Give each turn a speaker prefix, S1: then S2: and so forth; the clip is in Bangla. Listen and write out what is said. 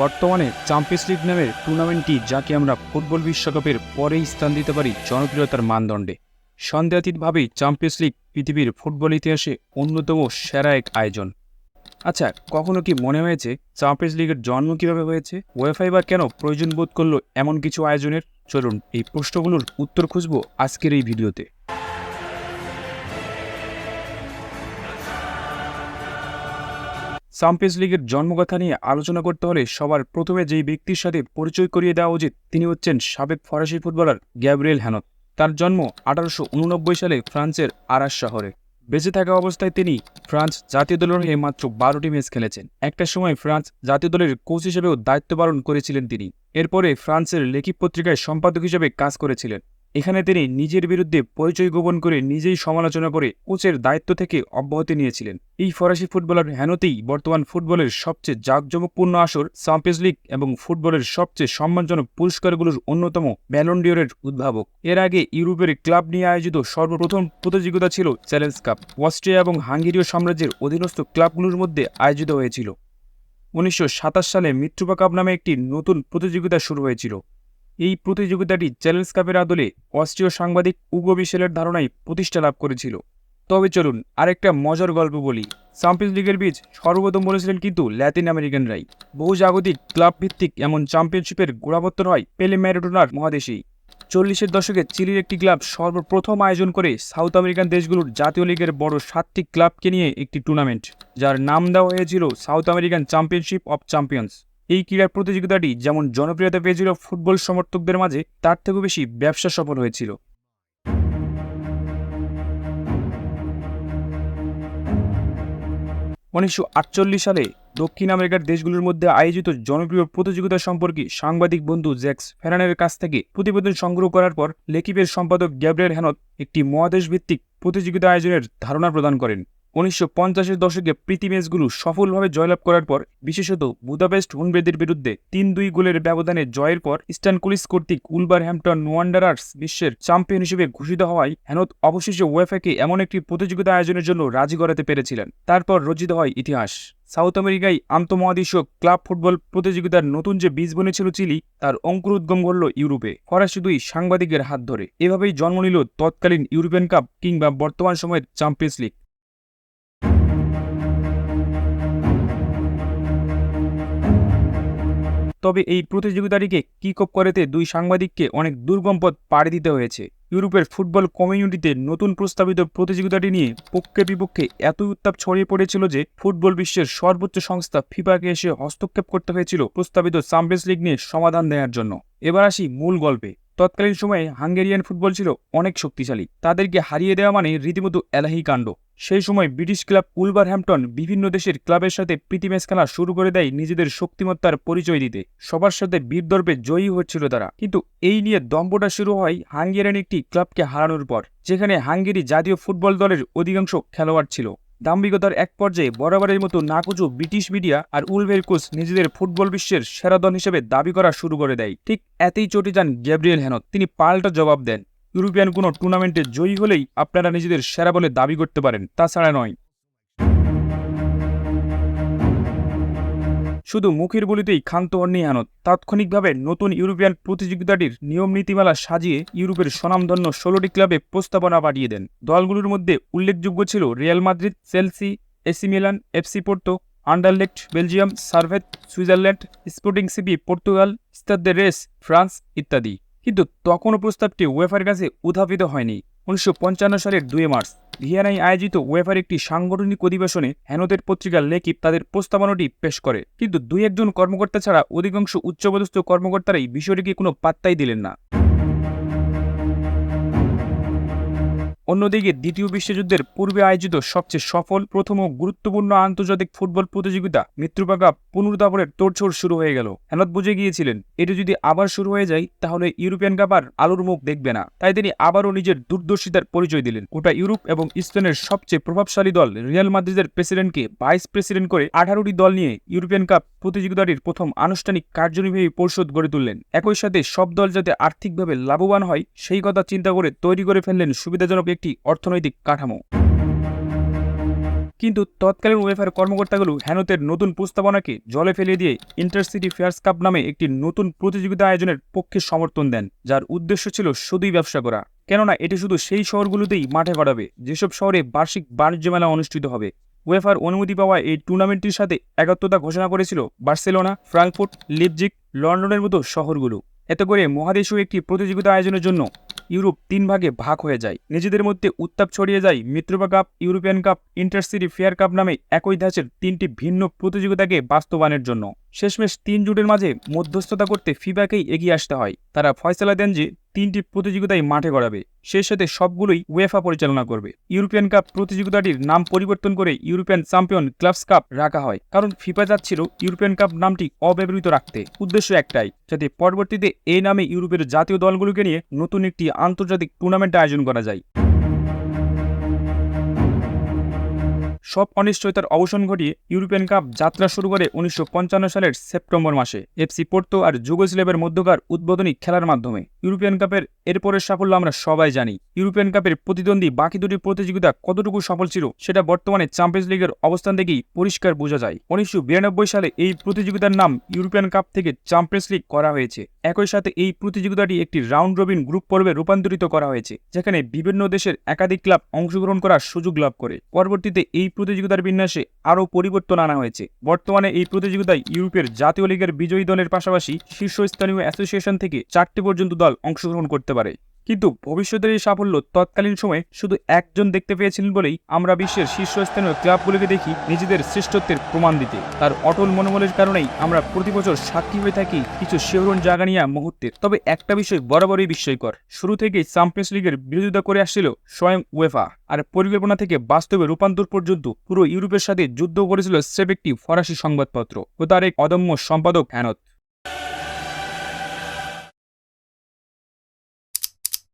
S1: বর্তমানে চ্যাম্পিয়ন্স লিগ নামের টুর্নামেন্টটি যাকে আমরা ফুটবল বিশ্বকাপের পরেই স্থান দিতে পারি জনপ্রিয়তার মানদণ্ডে। সন্দেহাতীতভাবেই চ্যাম্পিয়ন্স লিগ পৃথিবীর ফুটবল ইতিহাসে অন্যতম সেরা এক আয়োজন। আচ্ছা কখনো কি মনে হয়েছে চ্যাম্পিয়ন্স লিগের জন্ম কীভাবে হয়েছে? ওয়েফাই বা কেন প্রয়োজন বোধ করল এমন কিছু আয়োজনের? চলুন এই প্রশ্নগুলোর উত্তর খুঁজব আজকের এই ভিডিওতে। চ্যাম্পিয়ন্স লিগের জন্মকথা নিয়ে আলোচনা করতে হলে সবার প্রথমে যেই ব্যক্তির সাথে পরিচয় করিয়ে দেওয়া উচিত, তিনি হচ্ছেন সাবেক ফরাসি ফুটবলার গ্যাব্রিয়েল হ্যানত তার জন্ম আঠারোশো উননব্বই সালে ফ্রান্সের আরাস শহরে। বেঁচে থাকা অবস্থায় তিনি ফ্রান্স জাতীয় দলের হয়ে মাত্র বারোটি ম্যাচ খেলেছেন। একটা সময় ফ্রান্স জাতীয় দলের কোচ হিসেবেও দায়িত্ব পালন করেছিলেন তিনি। এরপরে ফ্রান্সের লেখিক পত্রিকায় সম্পাদক হিসেবে কাজ করেছিলেন। এখানে তিনি নিজের বিরুদ্ধে পরিচয় গোপন করে নিজেই সমালোচনা করে কোচের দায়িত্ব থেকে অব্যাহতি নিয়েছিলেন। এই ফরাসি ফুটবলার হেনতেই বর্তমান ফুটবলের সবচেয়ে জাঁকজমকপূর্ণ আসর চ্যাম্পিয়ন্স লিগ এবং ফুটবলের সবচেয়ে সম্মানজনক পুরস্কারগুলোর অন্যতম ব্যালন্ডিয়রের উদ্ভাবক। এর আগে ইউরোপের ক্লাব নিয়ে আয়োজিত সর্বপ্রথম প্রতিযোগিতা ছিল চ্যালেঞ্জ কাপ অস্ট্রিয়া এবং হাঙ্গেরীয় সাম্রাজ্যের অধীনস্থ ক্লাবগুলোর মধ্যে আয়োজিত হয়েছিল। উনিশশো সাতাশ সালে মিত্রুপা কাপ নামে একটি নতুন প্রতিযোগিতা শুরু হয়েছিল। এই প্রতিযোগিতাটি চ্যালেঞ্জ কাপের আদলে অস্ট্রীয় সাংবাদিক উগো বিশেলের ধারণায় প্রতিষ্ঠা লাভ করেছিল। তবে চলুন আরেকটা মজার গল্প বলি। চ্যাম্পিয়ন্স লিগের বীজ সর্বপ্রথম বলেছিলেন কিন্তু ল্যাতিন আমেরিকানরাই। বহু জাগতিক ক্লাব ভিত্তিক এমন চ্যাম্পিয়নশিপের গোড়াপত্তন হয় পেলে ম্যারাডোনার মহাদেশেই। চল্লিশের দশকে চিলির একটি ক্লাব সর্বপ্রথম আয়োজন করে সাউথ আমেরিকান দেশগুলোর জাতীয় লিগের বড় সাতটি ক্লাবকে নিয়ে একটি টুর্নামেন্ট, যার নাম দেওয়া হয়েছিল south American championship of champions. এই ক্রীড়া প্রতিযোগিতাটি যেমন জনপ্রিয়তা পেয়েছিল ফুটবল সমর্থকদের মাঝে, তার থেকেও বেশি ব্যবসা সফল হয়েছিল। উনিশশো আটচল্লিশ সালে দক্ষিণ আমেরিকার দেশগুলোর মধ্যে আয়োজিত জনপ্রিয় প্রতিযোগিতা সম্পর্কে সাংবাদিক বন্ধু জ্যাক্স ফেরানের কাছ থেকে প্রতিবেদন সংগ্রহ করার পর লেকিপের সম্পাদক গ্যাব্রিয়েল হ্যানত একটি মহাদেশ ভিত্তিক প্রতিযোগিতা আয়োজনের ধারণা প্রদান করেন। উনিশশো পঞ্চাশের দশকে প্রীতি ম্যাচগুলো সফলভাবে জয়লাভ করার পর, বিশেষত বুদাপেস্ট হুনবেদের বিরুদ্ধে তিন দুই গোলের ব্যবধানে জয়ের পর ইস্টার্ন কুলিস কর্তৃক উলবার হ্যাম্পটন ওয়ান্ডারার্স বিশ্বের চ্যাম্পিয়ন হিসেবে ঘোষিত হওয়ায় হ্যানত অবশেষে ওয়েফাকে এমন একটি প্রতিযোগিতা আয়োজনের জন্য রাজি করাতে পেরেছিলেন। তারপর রচিত হয় ইতিহাস। সাউথ আমেরিকায় আন্তঃমহাদেশীয় ক্লাব ফুটবল প্রতিযোগিতার নতুন যে বীজ বনেছিল চিলি, তার অঙ্কুরোদ্গম ঘটল ইউরোপে। ফরাসি দুই সাংবাদিকের হাত ধরে। এভাবেই জন্ম নিল তৎকালীন ইউরোপিয়ান কাপ কিংবা বর্তমান সময়ের চ্যাম্পিয়ন্স লিগ। তবে এই প্রতিযোগিতাটিকে কিক অফ করেতে দুই সাংবাদিককে অনেক দুর্গম পথ পাড়ি দিতে হয়েছে। ইউরোপের ফুটবল কমিউনিটিতে নতুন প্রস্তাবিত প্রতিযোগিতাটি নিয়ে পক্ষে বিপক্ষে এত উত্তাপ ছড়িয়ে পড়েছিল যে ফুটবল বিশ্বের সর্বোচ্চ সংস্থা ফিফাকে এসে হস্তক্ষেপ করতে হয়েছিল প্রস্তাবিত চ্যাম্পিয়ন্স লিগ নিয়ে সমাধান দেওয়ার জন্য। এবার আসি মূল গল্পে। তৎকালীন সময়ে হাঙ্গেরিয়ান ফুটবল ছিল অনেক শক্তিশালী। তাদেরকে হারিয়ে দেওয়া মানে রীতিমতো এলাহি কাণ্ড। সেই সময় ব্রিটিশ ক্লাব উলভারহ্যাম্পটন বিভিন্ন দেশের ক্লাবের সাথে প্রীতি ম্যাচ খেলা শুরু করে দেয় নিজেদের শক্তিমত্তার পরিচয় দিতে। সবার সাথে বীরদর্পে জয়ী হচ্ছিল তারা। কিন্তু এই নিয়ে দম্পটা শুরু হয় হাঙ্গেরিয়ান একটি ক্লাবকে হারানোর পর, যেখানে হাঙ্গেরি জাতীয় ফুটবল দলের অধিকাংশ খেলোয়াড় ছিল। দাম্ভিকতার এক পর্যায়ে বরাবরের মতো নাকুচু ব্রিটিশ মিডিয়া আর উলভের কোচ নিজেদের ফুটবল বিশ্বের সেরা দল হিসেবে দাবি করা শুরু করে দেয়। ঠিক এতেই চটে যান গ্যাব্রিয়েল হেনত তিনি পাল্টা জবাব দেন। ইউরোপিয়ান কোনো টুর্নামেন্টে জয়ী হলেই আপনারা নিজেদের সেরা বলে দাবি করতে পারেন, তাছাড়া নয়। শুধু মুখের বলিতেই ক্ষান্ত হননি হানত তাৎক্ষণিকভাবে নতুন ইউরোপিয়ান প্রতিযোগিতাটির নিয়ম নীতিমালা সাজিয়ে ইউরোপের স্বনামধন্য ষোলোটি ক্লাবে প্রস্তাবনা পাঠিয়ে দেন। দলগুলোর মধ্যে উল্লেখযোগ্য ছিল Real Madrid, Chelsea, AC Milan FC Porto, Anderlecht, Belgium, Servette, Switzerland, Sporting CP, Portugal Stade Rennes, France ইত্যাদি। কিন্তু তখনও প্রস্তাবটি ওয়েফার কাছে উত্থাপিত হয়নি। উনিশশো পঞ্চান্ন সালের দুই মার্চ, ভিয়েনায় আয়োজিত ওয়েফার একটি সাংগঠনিক অধিবেশনে হ্যানোদের পত্রিকার লেকিপ তাদের প্রস্তাবনাটি পেশ করে। কিন্তু দুই একজন কর্মকর্তা ছাড়া অধিকাংশ উচ্চপদস্থ কর্মকর্তারাই বিষয়টিকে কোনো পাত্তাই দিলেন না। অন্যদিকে দ্বিতীয় বিশ্বযুদ্ধের পূর্বে আয়োজিত সবচেয়ে সফল প্রথম ও গুরুত্বপূর্ণ আন্তর্জাতিক ফুটবল প্রতিযোগিতা মৃত্যুপা কাপ পুনরুদ্ধাপনের তোড়ছড় শুরু হয়ে গেল। হেনত বুঝে গিয়েছিলেন, এটি যদি আবার শুরু হয়ে যায়, তাহলে ইউরোপিয়ান কাপ আর আলোর মুখ দেখবে না। তাই তিনি আবারও নিজের দূরদর্শিতার পরিচয় দিলেন। গোটা ইউরোপ এবং স্পেনের সবচেয়ে প্রভাবশালী দল রিয়াল মাদ্রিদের প্রেসিডেন্টকে ভাইস প্রেসিডেন্ট করে আঠারোটি দল নিয়ে ইউরোপিয়ান কাপ প্রতিযোগিতাটির প্রথম আনুষ্ঠানিক কার্যনির্বাহী পরিষদ গড়ে তুললেন। একই সাথে সব দল যাতে আর্থিকভাবে লাভবান হয়, সেই কথা চিন্তা করে তৈরি করে ফেললেন সুবিধাজনক একটি অর্থনৈতিক কাঠামো। কিন্তু তৎকালীন ওয়েফার কর্মকর্তাগুলো হ্যানোতের নতুন প্রস্তাবনাকে জলে ফেলে দিয়ে ইন্টারসিটি ফেয়ার্স কাপ নামে একটি নতুন প্রতিযোগিতা আয়োজনের পক্ষে সমর্থন দেন, যার উদ্দেশ্য ছিল শুধুই ব্যবসা করা। কেননা এটি শুধু সেই শহরগুলোতেই মাঠে গড়াবে, যেসব শহরে বার্ষিক বাণিজ্য মেলা অনুষ্ঠিত হবে। ওয়েফার অনুমতি পাওয়া এই টুর্নামেন্টটির সাথে একাত্মতা ঘোষণা করেছিল বার্সেলোনা, ফ্রাঙ্কফুর্ট লিপজিক লন্ডনের মতো শহরগুলো। এতে করে মহাদেশীয় একটি প্রতিযোগিতা আয়োজনের জন্য ইউরোপ তিন ভাগে ভাগ হয়ে যায়। নিজেদের মধ্যে উত্তাপ ছড়িয়ে যায় Mitropa cup, European cup, intercity fair cup নামে একই ধাঁচের তিনটি ভিন্ন প্রতিযোগিতাকে বাস্তবায়নের জন্য। শেষমেশ তিন জুটের মাঝে মধ্যস্থতা করতে ফিবাকেই এগিয়ে আসতে হয়। তারা ফয়সলা দেন যে তিনটি প্রতিযোগিতাই মাঠে গড়াবে। সেই সাথে সবগুলোই ওয়েফা পরিচালনা করবে। ইউরোপিয়ান কাপ প্রতিযোগিতাটির নাম পরিবর্তন করে ইউরোপিয়ান চ্যাম্পিয়ন ক্লাবস কাপ রাখা হয়। কারণ ফিফা যাচ্ছিল ইউরোপিয়ান কাপ নামটি অব্যবহৃত রাখতে। উদ্দেশ্য একটাই, যাতে পরবর্তীতে এই নামে ইউরোপের জাতীয় দলগুলোকে নিয়ে নতুন একটি আন্তর্জাতিক টুর্নামেন্ট আয়োজন করা যায়। সব অনিশ্চয়তার অবসান ঘটিয়ে ইউরোপিয়ান কাপ যাত্রা শুরু করে উনিশশো পঞ্চান্ন সালের সেপ্টেম্বর মাসে। এফসি পোর্তো আর যুগোস্লেভের মধ্যকার উদ্বোধনী খেলার মাধ্যমে। ইউরোপিয়ান কাপের এরপরের সাফল্য আমরা সবাই জানি। ইউরোপিয়ান কাপের প্রতিদ্বন্দ্বী বাকি দুটি প্রতিযোগিতা কতটুকু সফল ছিল সেটা বর্তমানে চ্যাম্পিয়ন্স লিগের অবস্থান থেকেই পরিষ্কার বোঝা যায়। উনিশশো বিরানব্বই সালে এই প্রতিযোগিতার নাম ইউরোপিয়ান কাপ থেকে চ্যাম্পিয়ন্স লিগ করা হয়েছে। একই সাথে এই প্রতিযোগিতাটি একটি রাউন্ড রবিন গ্রুপ পর্বে রূপান্তরিত করা হয়েছে, যেখানে বিভিন্ন দেশের একাধিক ক্লাব অংশগ্রহণ করার সুযোগ লাভ করে। পরবর্তীতে এই প্রতিযোগিতার বিন্যাসে আরও পরিবর্তন আনা হয়েছে। বর্তমানে এই প্রতিযোগিতায় ইউরোপের জাতীয় লীগের বিজয়ী দলের পাশাপাশি শীর্ষস্থানীয় অ্যাসোসিয়েশন থেকে চারটি পর্যন্ত দল অংশগ্রহণ করতে পারে। কিন্তু ভবিষ্যতের এই সাফল্য তৎকালীন সময়ে শুধু একজন দেখতে পেয়েছিলেন বলেই আমরা বিশ্বের শীর্ষস্থানীয় ক্লাবগুলোকে দেখি নিজেদের শ্রেষ্ঠত্বের প্রমাণ দিতে। তার অটল মনোবলের কারণেই আমরা প্রতি বছর সাক্ষী হয়ে থাকি কিছু শিহরণ জাগানিয়া মুহূর্তের। তবে একটা বিষয় বরাবরই বিস্ময়কর। শুরু থেকেই চ্যাম্পিয়ন্স লিগের বিরোধিতা করে আসছিল স্বয়ং ওয়েফা আর পরিকল্পনা থেকে বাস্তবে রূপান্তর পর্যন্ত পুরো ইউরোপের সাথে যুদ্ধ করেছিল সেভ একটি ফরাসি সংবাদপত্র ও তার এক অদম্য সম্পাদক হ্যানত